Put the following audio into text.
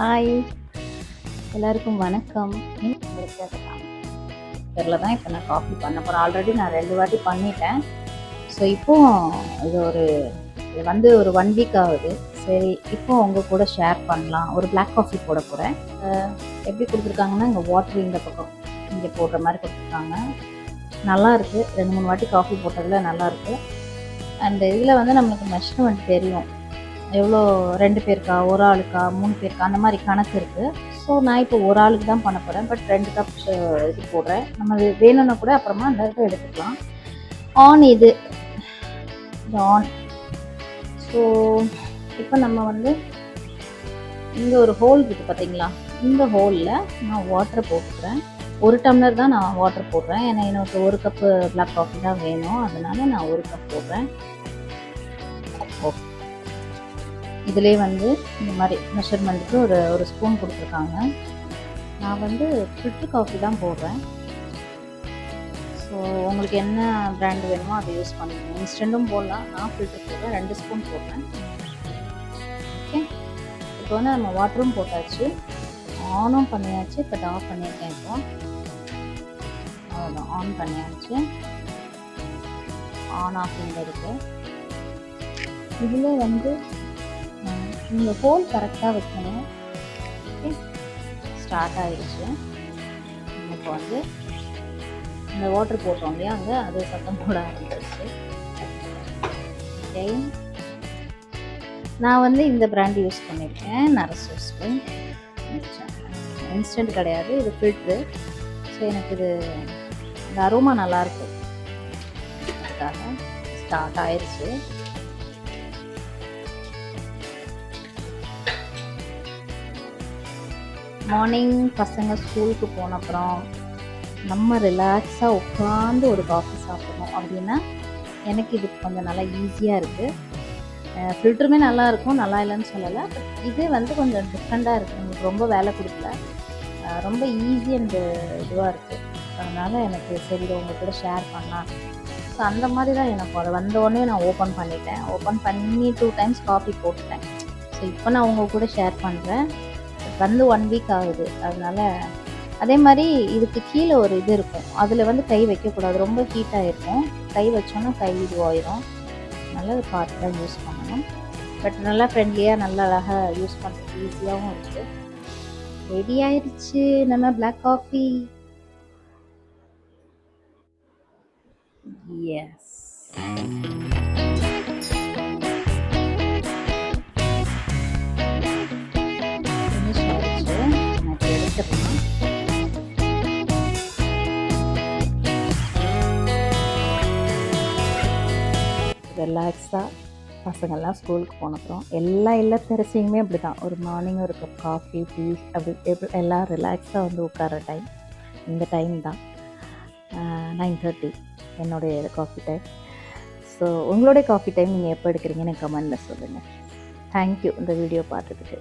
Hi எல்லாருக்கும் வணக்கம். தெரில தான் இப்போ நான் காஃபி பண்ண போகிறேன் ஆல்ரெடி நான் ரெண்டு வாட்டி பண்ணிட்டேன். ஸோ இப்போ இது ஒரு இது வந்து ஒரு ஒன் வீக் ஆகுது. சரி இப்போ உங்கள் கூட ஷேர் பண்ணலாம். ஒரு பிளாக் காஃபி போட போகிறேன் எப்படி கொடுத்துருக்காங்கன்னா இங்கே வாட்டர் இந்த பக்கம் இங்கே போடுற மாதிரி கொடுத்துருக்காங்க. நல்லா இருக்குது ரெண்டு மூணு வாட்டி காஃபி போட்டதில் நல்லாயிருக்கு இருக்குது அண்ட் இதில் வந்து நம்மளுக்கு மெஷர்மெண்ட் தெரியும். எவ்வளோ ரெண்டு பேருக்கா ஒரு ஆளுக்கா மூணு பேருக்கா அந்த மாதிரி கணக்கு இருக்குது ஸோ நான் இப்போ ஒரு ஆளுக்கு தான் பண்ண போகிறேன் பட் ரெண்டு கப் இது போடுறேன். நம்ம வேணும்னா கூட அப்புறமா அந்த இதை எடுத்துக்கலாம். ஆன் இது. இது ஆன் ஸோ இப்போ நம்ம வந்து இங்கே ஒரு ஹோல் இருக்குது பார்த்தீங்களா இந்த ஹோலில் நான் வாட்டரை போட்டுக்கிறேன். ஒரு டம்ளர் தான் நான் வாட்டர் போடுறேன். ஏன்னா எனக்கு ஒரு கப்பு பிளாக் காஃபி தான் வேணும். அதனால நான் ஒரு கப் போடுறேன். இதிலே வந்து இந்த மாதிரி மெஷர்மெண்ட்டுக்கு ஒரு ஒரு ஸ்பூன் கொடுத்துருக்காங்க. நான் வந்து ஃபில்ட்ரு காஃபி தான் போடுறேன். ஸோ உங்களுக்கு என்ன பிராண்ட் வேணுமோ அதை யூஸ் பண்ணிக்கணும் இன்ஸ்டண்ட்டும் போடலாம். நான் ஃபில்ட்ரு போடுறேன். ரெண்டு ஸ்பூன் போடுறேன். ஓகே இப்போ வந்து நம்ம வாட்டரும் போட்டாச்சு. ஆனும் பண்ணியாச்சு. பட் ஆஃப் பண்ணியிருக்கேன் இப்போ. அவ்வளோதான் ஆன் பண்ணியாச்சு. ஆன் ஆஃப் இங்கே இருக்குது இதில் வந்து நீங்கள் ஃபோன் கரெக்டாக வைக்கணும். ஓகே ஸ்டார்ட் ஆகிடுச்சு இப்போ வந்து இந்த வாட்டர் போட்டோம் இல்லையா? அங்கே அது சத்தம் போட ஆரம்பிச்சிருச்சு. ஓகே நான் வந்து இந்த பிராண்ட் யூஸ் பண்ணியிருக்கேன் நரசோஸ்க்கு இன்ஸ்டன்ட் கிடையாது. இது ஃபில்ட்ரு ஸோ எனக்கு இது இந்த அரோமா நல்லாயிருக்கும் அதுக்காக ஸ்டார்ட் ஆயிடுச்சு மார்னிங் பசங்க ஸ்கூலுக்கு போன அப்புறம் நம்ம ரிலாக்ஸாக உட்காந்து ஒரு காஃபி சாப்பிடணும் அப்படின்னா எனக்கு இது கொஞ்சம் நல்லா ஈஸியாக இருக்குது ஃபில்டருமே நல்லா இருக்கும் நல்லா இல்லைன்னு சொல்லலை. பட் இது வந்து கொஞ்சம் டிஃப்ரெண்ட்டாக இருக்குது நமக்கு ரொம்ப வேலை கொடுக்கல. ரொம்ப ஈஸி அண்டு இதுவாக இருக்குது அதனால் எனக்கு சரி உங்கள் கூட ஷேர் பண்ணலாம் ஸோ அந்த மாதிரி தான் எனக்கு அதை வந்தோடனே நான் ஓப்பன் பண்ணிட்டேன். ஓப்பன் பண்ணி டூ டைம்ஸ் காஃபி போட்டுட்டேன். ஸோ இப்போ நான் உங்கள் கூட ஷேர் பண்ணுறேன் வந்து ஒன் வீக் ஆகுது. அதனால் அதே மாதிரி இதுக்கு கீழே ஒரு இது இருக்கும். அதில் வந்து கை வைக்கக்கூடாது. ரொம்ப ஹீட்டாக இருக்கும் கை வச்சோன்னா கை இதுவாயிரும். நல்லா பார்த்து தான் யூஸ் பண்ணணும். பட் நல்லா ஃப்ரெண்ட்லியாக நல்லா அழகாக யூஸ் பண்ணுறதுக்கு ஈஸியாகவும் இருக்குது ரெடி ஆயிடுச்சு நம்ம பிளாக் காஃபி எஸ் எடுத்துக்கலாம் ரிலாக்ஸாக பசங்கள்லாம் ஸ்கூலுக்கு போனப்புறம் எல்லா இல்லத்தரசியுமே அப்படி தான் ஒரு மார்னிங் ஒரு கப் காஃபி டீ அப்படி எப்படி எல்லாம் ரிலாக்ஸாக வந்து உட்கார டைம் இந்த டைம் தான். நைன் தேர்ட்டி என்னுடைய காஃபி டைம் ஸோ உங்களுடைய காஃபி டைம் நீங்கள் எப்போ எடுக்கிறீங்கன்னு கமெண்டில் சொல்லுங்கள் தேங்க்யூ இந்த வீடியோ பார்த்ததுக்கு.